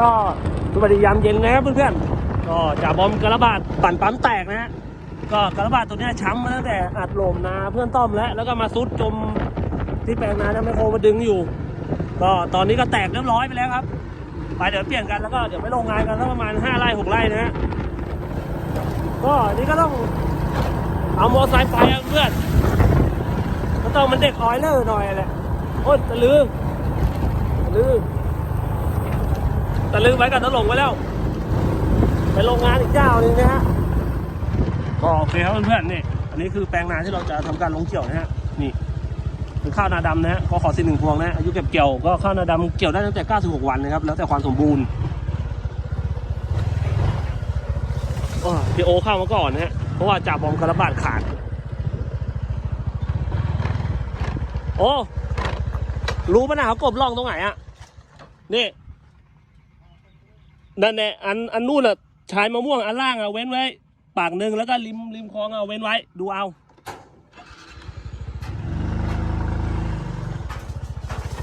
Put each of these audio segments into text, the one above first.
ก็สวัสดียามเย็นนะครับเพื่อนๆก็จ่าบอมกระบาดปั่นปั๊มแตกนะฮะก็กระบาดตัวนี้ช้ำมาตั้งแต่อัดลมนาเพื่อนต้อมแล้วแล้วก็มาซุดจมที่แปลงนาแล้วไมโครมาดึงอยู่ ก็ตอนนี้ก็แตกเรียบร้อยไปแล้วครับไปเดี๋ยวเปลี่ยนกันแล้วก็เดี๋ยวไปลงงานกันแล้วประมาณ5ไร่6ไร่นะฮะก็อันนี่ก็ต้องเอามอไซค์ไปเพื่อนก็ต้องมันเด็กออยเลอร์หน่อยแหละโอ้ตะลือตะลือ ตะลือไว้กับตะลงไว้แล้ว ไปโรงงานอีกเจ้าหนึงนะฮะก็โอเคครับเพื่อนๆนี่อันนี้คือแปลงนาที่เราจะทำการลงเกี่ยวนะฮะนี่คือข้าวนาดำนะฮะก็ขอสิหนึ่งพวงนะอายุเก็บเกี่ยวก็ข้าวนาดำเกี่ยวได้ตั้งแต่ 96 วันนะครับแล้วแต่ความสมบูรณ์โอ้พี่โอเข้ามาก่อนนะฮะเพราะว่าจ่าบอมกระบาดขาด โอ้รู้ปะนะเขากบล่องตรงไหนอะนี่ นั่นแหละอันอันนู่นอะชายมะม่วงอันล่างอะเว้นไว้ ปากหนึ่งแล้วก็ริมริมคลองเอาเว้นไว้ ดูเอา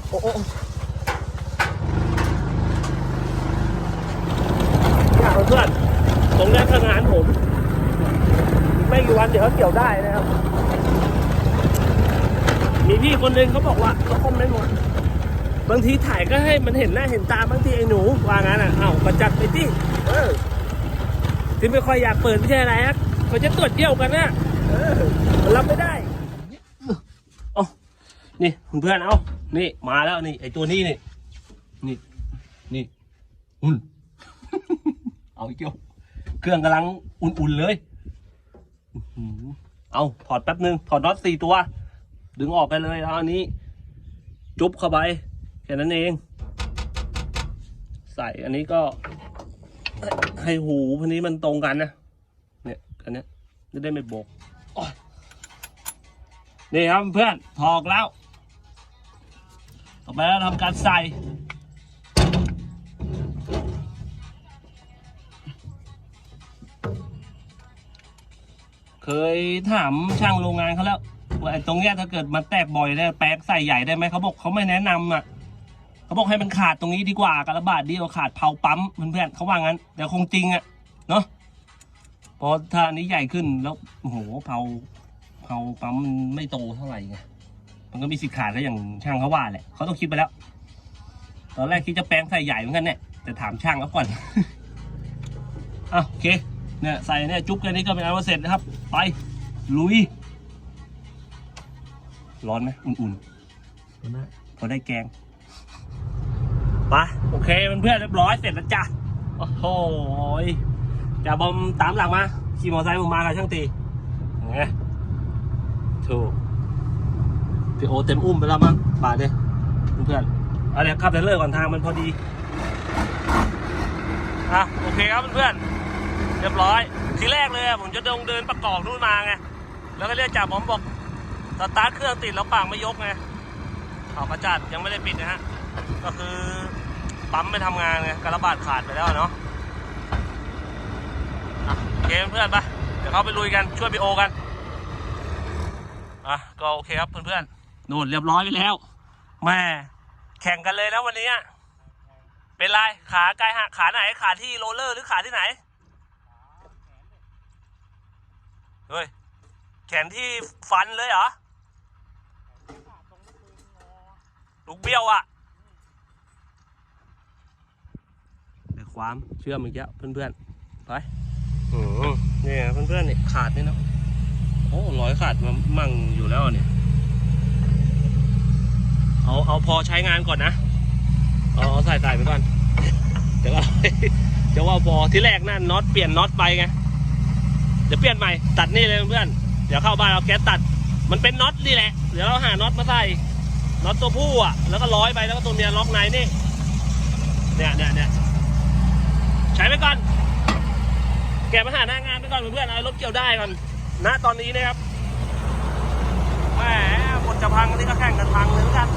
โอ้โอ้โอ้เนี่ยเพื่อนตรงนี้คืองานผม ไม่กี่วันเดี๋ยวเขาเกี่ยวได้นะครับ มีพี่คนหนึ่งเขาบอกว่าเขาคอมเมนต์ว่า บางทีถ่ายก็ให้มันเห็นหน้าเห็นตาบางทีไอ้หนูว่างั้นอะเอ้าก็จัดไปที่เออที่ไม่ค่อยอยากเปิดไม่ใช่อะไรครับเขาจะตรวจเยี่ยวกันนะเออรับไม่ได้เอานี่เพื่อนๆเอานี่มาแล้วนี่ไอ้ตัวนี้นี่นี่นี่อุ่นเอาอีกเดียวเครื่องกำลังอุ่นๆเลยเอาถอดแป๊บนึงถอดน็อตสี่ตัว ดึงออกไปเลยแล้วอันนี้ จุ๊บเข้าไป แค่นั้นเอง ใส่อันนี้ก็ให้หูพันนี้มันตรงกันนะ เนี่ยอันนี้จะได้ไม่บกนี่ครับเพื่อนถอกแล้วต่อไปเราทำการใส่ เคยถามช่างโรงงานเขาแล้วว่าตรงเนี้ยถ้าเกิดมันแตกบ่อยเนี่ยแปลกใส่ใหญ่ได้ไหมเขาบอกเขาไม่แนะนำอะ เขาบอกให้มันขาดตรงนี้ดีกว่ากระบาดดีกว่าขาดเผาปั๊มเพื่อนๆเขาว่างั้น แต่คงจริงอะเนาะเพราะถ้าอันนี้ใหญ่ขึ้นแล้วโอ้โหเผาเผาปั๊มมันไม่โตเท่าไหร่ไงมันก็มีสิทธิ์ขาดก็อย่างช่างเขาว่าแหละเขาต้องคิดไปแล้ว ตอนแรกคิดจะแปลงใส่ใหญ่เหมือนกันเนี่ยแต่ถามช่างเขาก่อนอะโอเคเนี่ยใส่เนี่ยจุ๊บแค่นี้ก็เป็นอันว่าเสร็จนะครับ ไปลุย ร้อนไหมอุ่นๆพอได้แกงไปะโอเคเพื่อนเรียบร้อยเสร็จแล้วจ้ะโอ้โหจ่าบอมตามหลังมา ขี่มอเตอร์ไซค์ผมมากับช่างตีไงถูกพี่โอเต็มอุ้มไปแล้วมั้งบาดเลยเพื่อนเอาเดี๋ยวขับเทรลเลอร์ก่อนทางมันพอดีอะโอเคครับเพื่อนเรียบร้อย ทีแรกเลยผมจะเดินเดินประกอบนู่นมาไงแล้วก็เรียกจ่าบอมบอกสตาร์ทเครื่องติดแล้วปากไม่ยกไงเขาประจัดยังไม่ได้ปิดนะฮะก็คือ ปั๊มไม่ทำงานไงกระบาดขาดไปแล้วเนาะอะโอเคเพื่อนๆไปเดี๋ยวเขาไปลุยกันช่วยพี่โอกันอะก็โอเคครับเพื่อนๆนู่นเรียบร้อยไปแล้วแม่แข่งกันเลยแล้ววันนี้อะเป็นไรขาไกลหักขาไหนขาที่โรลเลอร์หรือขาที่ไหนเฮ้ยแขนที่ฟันเลยเหรอลูกเบี้ยวอะแต่ ความเชื่อมอีกแล้วเพื่อนๆไปอืมเนี่ยเพื่อนๆเนี่ยขาดนี่เนาะโอ้ร้อยขาดมามั่งอยู่แล้วเนี่ยเอาเอาพอใช้งานก่อนนะเอาเอาใส่ใส่ไปก่อนเดี๋ยวก็เดี๋ยวว่าพอที่แรกนั่นน็อตเปลี่ยนน็อตไปไงเดี๋ยวเปลี่ยนใหม่ตัดนี่เลยเพื่อนเดี๋ยวเข้าบ้านเอาแก๊สตัด มันเป็นน็อตนี่แหละ เดี๋ยวเราหาน็อตมาใส่น็อตตัวผู้อะแล้วก็ร้อยไปแล้วก็ตัวเมียล็อกในนี่เนี่ยเนี่ยเนี่ย ใช้ไปก่อน แกะปัญหาหน้างานไปก่อนเพื่อนๆเอารถเกี่ยวได้ก่อนณตอนนี้นะครับแหมคนจะพังอันนี้ก็แข่งกันพังเลยเหมือนกัน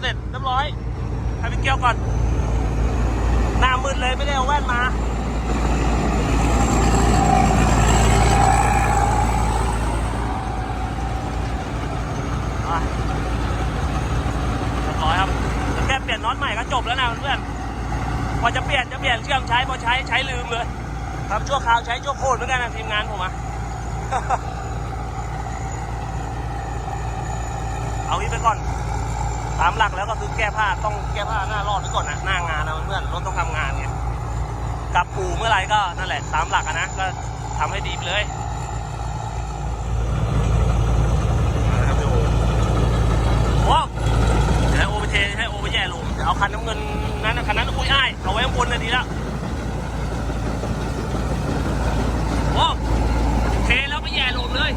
เคเพื่อนเสร็จเรียบร้อยให้ไปเกี่ยวก่อน หน้ามืดเลยไม่ได้เอาแว่นมาอะเรียบร้อยครับแล้วแค่เปลี่ยนน็อตใหม่ก็จบแล้วนะเพื่อนๆพอจะเปลี่ยนจะเปลี่ยนเชื่อมใช้พอใช้ใช้ลืมเลยครับชั่วคราวใช้ชั่วโคตรเหมือนกันนะทีมงานผมอะเอาอีกไปก่อน ตามหลักแล้วก็คือแก้ผ้าต้องแก้ผ้าหน้ารอดไว้ก่อนนะหน้างานนะเพื่อนรถต้องทำงานไงกลับปูเมื่อไหรก็นั่นแหละตามหลักอะนะก็ทำให้ดีไปเลยนะครับพี่โอว้าวเดี๋ยวให้โอไปเทให้โอไปแย่ลงเดี๋ยวเอาคันน้ำเงินนั้นคันนั้นคุยอ้ายเอาไว้ข้างบนนะดีแล้วว้เทแล้วไปแย่ลงเลย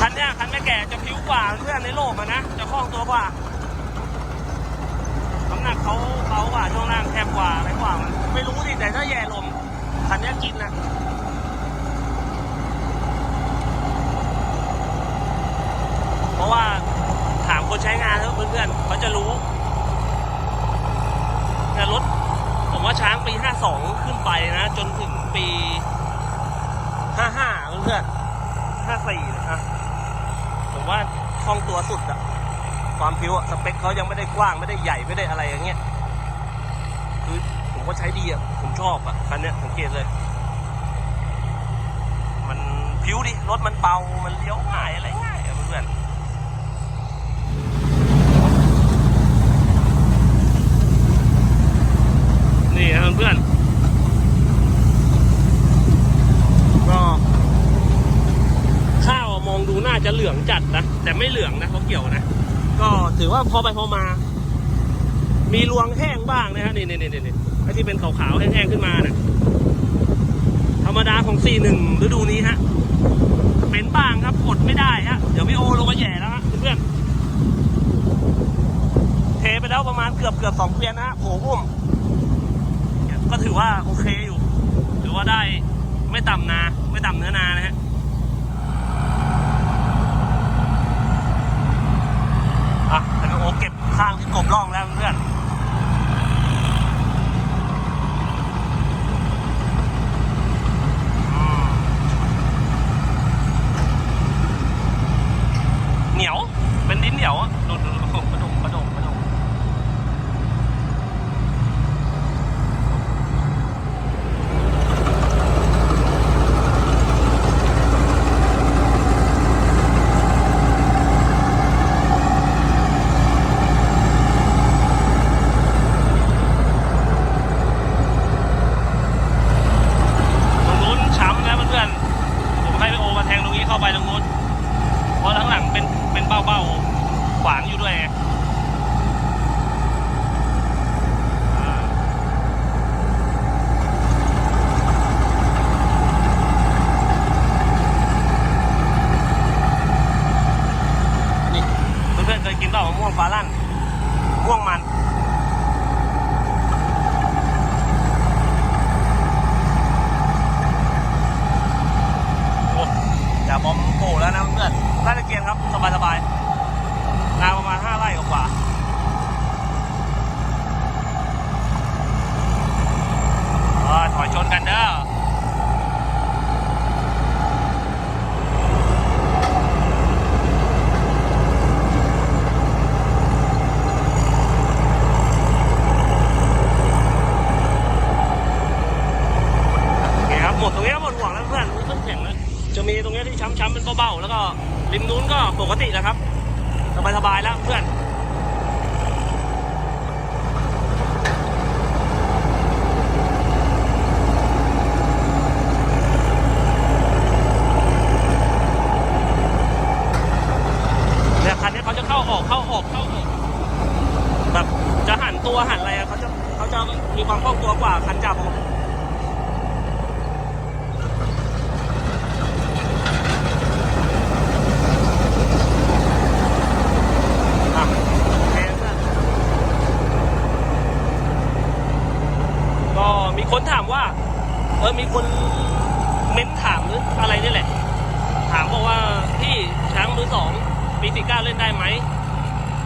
คันเนี้ยคันแม่แก่จะผิวกว่าเพื่อนในโลกอะนะ จะค ล่องตัวกว่า น้ำหนักเขาเขากว่าช่วงล่างแคบกว่าอะไรกว่ามันไม่รู้ดิแต่ถ้าแย่ลมคันนี้กินนะเพราะว่าถามคนใช้งานเถอะเพื่อนๆเขาจะรู้แต่รถผมว่าช้างปี 52 ขึ้นไปนะ จนถึงปี 55 เพื่อนๆ54 นะผมว่าคล่องตัวสุดอะ ความพิวอะสเปคเขายังไม่ได้กว้างไม่ได้ใหญ่ไม่ได้อะไรอย่างเงี้ยคือผมก็ใช้ดีอะผมชอบอะคันเนี้ยสังเกตเลย มันพิวดิรถมันเบามันเลี้ยวง่ายอะไรง่ายอะเพื่อนนี่ครับเพื่อนก็ข้าวมองดูน่าจะเหลืองจัดนะแต่ไม่เหลืองนะเขาเกี่ยวนะ ก็ถือว่าพอไปพอมา มีรวงแห้งบ้างนะฮะนี่นี่นี่นี่ไอที่เป็นขาวๆแห้งๆขึ้นมาเนะธรรมดาของ 41ฤดูนี้ฮะเป็นบ้างครับอดไม่ได้ฮะเดี๋ยวพี่โอลงมาแย่แล้วฮะเพื่อนเทไปแล้วประมาณเกือบเกือบสองเกวียนนะฮะโผอุ้มก็ถือว่าโอเคอยู่ ถือว่าได้ไม่ต่ำนา ไม่ต่ำเนื้อนานะฮะ อะแต่ก็โอเก็บ ข้างที่กบร่องแล้ว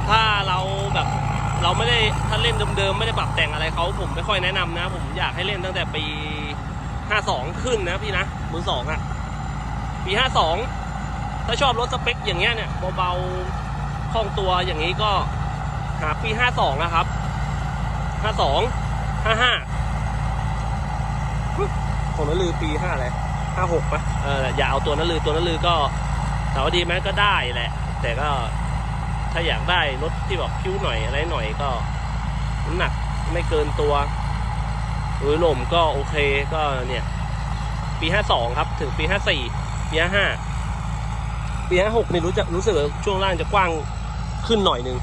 ถ้าเราแบบเราไม่ได้ถ้าเล่นเดิมๆไม่ได้ปรับแต่งอะไรเขาผมไม่ค่อยแนะนำนะ ผมอยากให้เล่นตั้งแต่ปีห้าสองขึ้นนะพี่นะมือสองอะปีห้าสองถ้าชอบรถสเปคอย่างเงี้ยเนี่ยเบาๆคล่องตัวอย่างนี้ก็หาปีห้าสองนะครับห้าสองห้าห้าของนลือปีห้าอะไรห้าหกปะเอออย่าเอาตัวนลือตัวนลือก็ถามว่าดีไหมก็ได้แหละ แต่ก็ ถ้าอยากได้รถที่แบบพิ้วหน่อยอะไรหน่อยก็น้ำหนักไม่เกินตัวหรือลมก็โอเคก็เนี่ย ปีห้าสองครับ ถึงปีห้าสี่ปีห้าห้าปีห้าหกนี่รู้จะรู้สึกว่าช่วงล่างจะกว้างขึ้นหน่อยนึง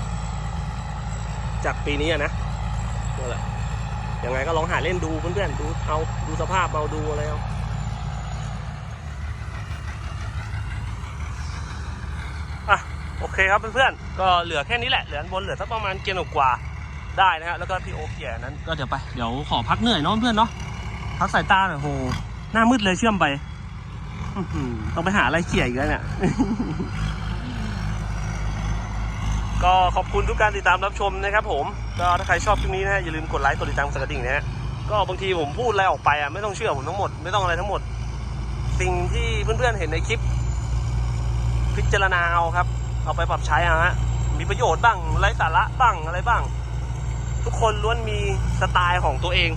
จากปีนี้อะนะนั่นแหละยังไงก็ลองหาเล่นดูเพื่อนๆดูเอาดูสภาพเอาดูอะไรเอาอะโอเคครับเพื่อนๆก็เหลือแค่นี้แหละเหลืออันบนเหลือสักประมาณเกียร์กว่าได้นะฮะแล้วก็พี่โอเกียร์นั้นก็เดี๋ยวไปเดี๋ยวขอพักเหนื่อยเนาะเพื่อนเนาะพักสายตาหน่อยโหหน้ามืดเลยเชื่อมไปอื้อหือต้องไปหาอะไรเขี่ยอีกแล้วเนี่ยก็ขอบคุณทุกการติดตามรับชมนะครับผมก็ถ้าใครชอบคลิปนี้นะฮะอย่าลืมกดไลค์กดติดตามกดกระดิ่งนะฮะก็บางทีผมพูดอะไรออกไปอะไม่ต้องเชื่อผมทั้งหมดไม่ต้องอะไรทั้งหมด สิ่งที่เพื่อนๆเห็นในคลิป พิจารณาเอาครับ เอาไปปรับใช้อาฮะ มีประโยชน์บ้างไร้สาระบ้างอะไรบ้าง ทุกคนล้วนมีสไตล์ของตัวเอง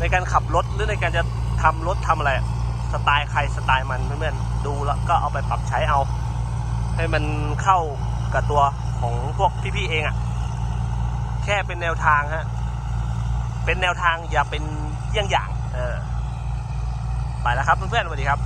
ในการขับรถหรือในการจะทำรถทำอะไร สไตล์ใครสไตล์มันเพื่อนๆดูแล้วก็เอาไปปรับใช้เอา ให้มันเข้ากับตัวของพวกพี่ๆเองอะ่ะ แค่เป็นแนวทางฮะ เป็นแนวทางอย่าเป็นเยี่ยงอย่าง เออ ไปแล้วครับเพื่อนๆสวัสดีครับ